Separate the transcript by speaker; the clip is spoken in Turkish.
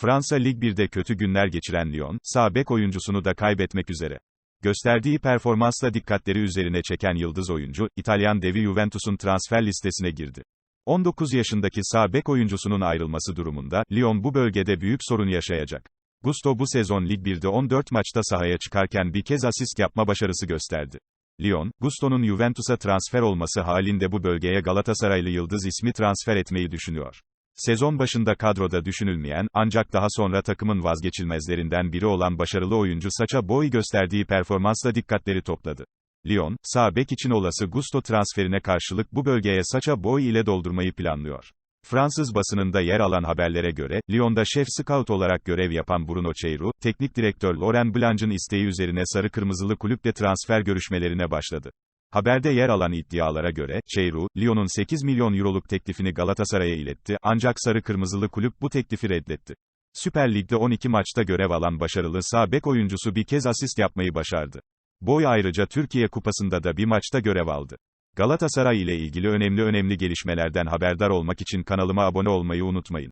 Speaker 1: Fransa Lig 1'de kötü günler geçiren Lyon, sağ bek oyuncusunu da kaybetmek üzere. Gösterdiği performansla dikkatleri üzerine çeken yıldız oyuncu, İtalyan devi Juventus'un transfer listesine girdi. 19 yaşındaki sağ bek oyuncusunun ayrılması durumunda, Lyon bu bölgede büyük sorun yaşayacak. Gusto bu sezon Lig 1'de 14 maçta sahaya çıkarken bir kez asist yapma başarısı gösterdi. Lyon, Gusto'nun Juventus'a transfer olması halinde bu bölgeye Galatasaraylı yıldız ismi transfer etmeyi düşünüyor. Sezon başında kadroda düşünülmeyen, ancak daha sonra takımın vazgeçilmezlerinden biri olan başarılı oyuncu Sacha Boey gösterdiği performansla dikkatleri topladı. Lyon, sağ bek için olası Gusto transferine karşılık bu bölgeye Sacha Boey ile doldurmayı planlıyor. Fransız basınında yer alan haberlere göre, Lyon'da şef scout olarak görev yapan Bruno Çeyru, teknik direktör Laurent Blanc'ın isteği üzerine sarı kırmızılı kulüple transfer görüşmelerine başladı. Haberde yer alan iddialara göre, Çeyru, Lyon'un 8 milyon euroluk teklifini Galatasaray'a iletti, ancak sarı kırmızılı kulüp bu teklifi reddetti. Süper Lig'de 12 maçta görev alan başarılı sağ bek oyuncusu bir kez asist yapmayı başardı. Boy ayrıca Türkiye Kupası'nda da bir maçta görev aldı. Galatasaray ile ilgili önemli önemli gelişmelerden haberdar olmak için kanalıma abone olmayı unutmayın.